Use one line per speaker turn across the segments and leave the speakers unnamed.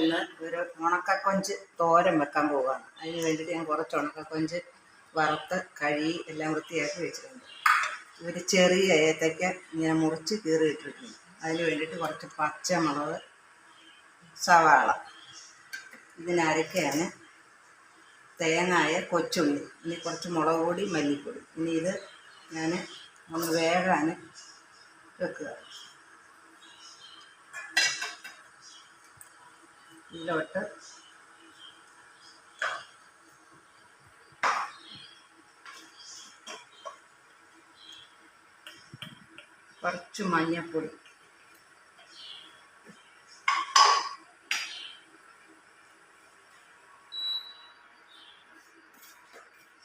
ഇന്ന് ഒരു ഉണക്കക്കൊഞ്ച് തോരൻ വെക്കാൻ പോവുകയാണ് അതിന് വേണ്ടിയിട്ട് ഞാൻ കുറച്ച് ഉണക്കക്കൊഞ്ച് വറുത്ത് കഴുകി എല്ലാം വൃത്തിയാക്കി വെച്ചിട്ടുണ്ട്. ഒരു ചെറിയ ഏത്തയ്ക്ക ഇങ്ങനെ മുറിച്ച് കീറി ഇട്ടിട്ടുണ്ട്. അതിന് വേണ്ടിയിട്ട് കുറച്ച് പച്ചമുളക് സവാള ഇതിനരക്കാണ് തേങ്ങായ കൊച്ചുള്ളി ഇനി കുറച്ച് മുളക് പൊടി മല്ലിപ്പൊടി. ഇനി ഇത് ഞാൻ ഒന്ന് വേകാൻ വെക്കുക. ഇതിലോട്ട്. കുറച്ച് മഞ്ഞപ്പൊടി.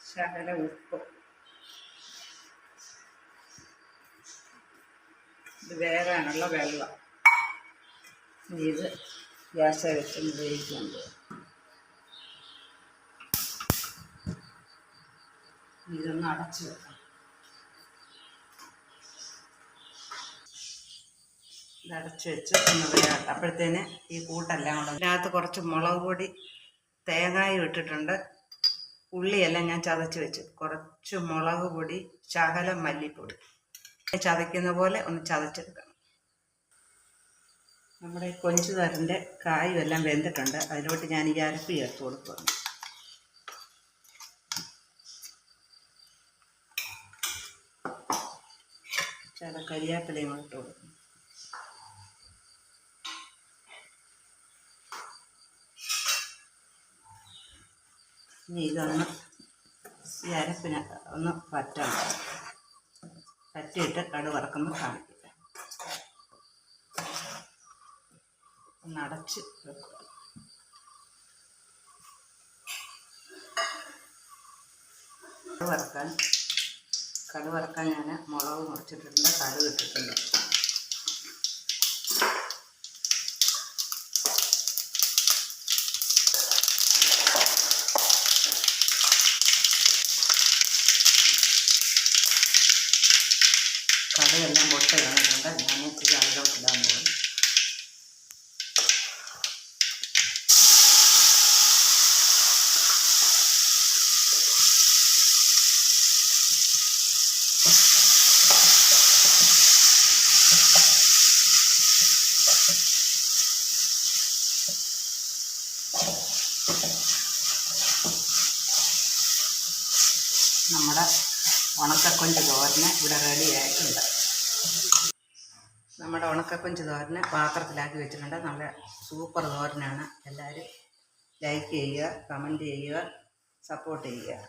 ശകല ഉപ്പ്. ഇത് വേകാനുള്ള വെള്ളം. ഇത് ഗ്യാസ് വെച്ച് വേവിക്കുന്നുണ്ട് ഇതൊന്ന് അടച്ചു വെക്കാം. ഇത് അടച്ചു വെച്ച് ഒന്ന് വേകട്ടെ അപ്പോഴത്തേന് ഈ കൂട്ടെല്ലാം കൂടെ ഇതിനകത്ത് കുറച്ച് മുളക് പൊടി തേങ്ങായും ഇട്ടിട്ടുണ്ട്. ഉള്ളിയെല്ലാം ഞാൻ ചതച്ച് വെച്ചു. കുറച്ച് മുളക് പൊടി ശകലം മല്ലിപ്പൊടി. ചതയ്ക്കുന്ന പോലെ ഒന്ന് ചതച്ചെടുക്കണം നമ്മുടെ കൊഞ്ചു തരന്റെ കായും എല്ലാം വെന്തിട്ടുണ്ട്. അതിലോട്ട് ഞാൻ ഈ അരപ്പ് ചേർത്ത് കൊടുക്കുന്നു. ചില കരിയാപ്പിലയും ഇട്ട് കൊടുക്കും ഇനി ഇതൊന്ന് ഈ അരപ്പിന് ഒന്ന് പറ്റണം. പറ്റിയിട്ട് കടു വറക്കുമ്പോൾ കാണിക്കാം. ഒന്ന് അടച്ച് വെക്കുക വറക്കാൻ കടു വറക്കാൻ ഞാൻ മുളക് മുറിച്ചിട്ടിട്ടുണ്ട് കടുക് ഇട്ടിട്ടുണ്ട്. കടുകെല്ലാം പൊട്ട വന്നിട്ടുണ്ട് ഞാൻ ഇത് അതിലോട്ട് ഇടാൻ പോകും നമ്മുടെ ഉണക്കക്കൊഞ്ച് തോരന് ഇവിടെ റെഡി ആയിട്ടുണ്ട്. നമ്മുടെ ഉണക്കക്കൊഞ്ച് തോരന് പാത്രത്തിലാക്കി വെച്ചിട്ടുണ്ട്. നല്ല സൂപ്പർ തോരനാണ്. എല്ലാവരും ലൈക്ക് ചെയ്യുക കമന്റ് ചെയ്യുക സപ്പോർട്ട് ചെയ്യുക.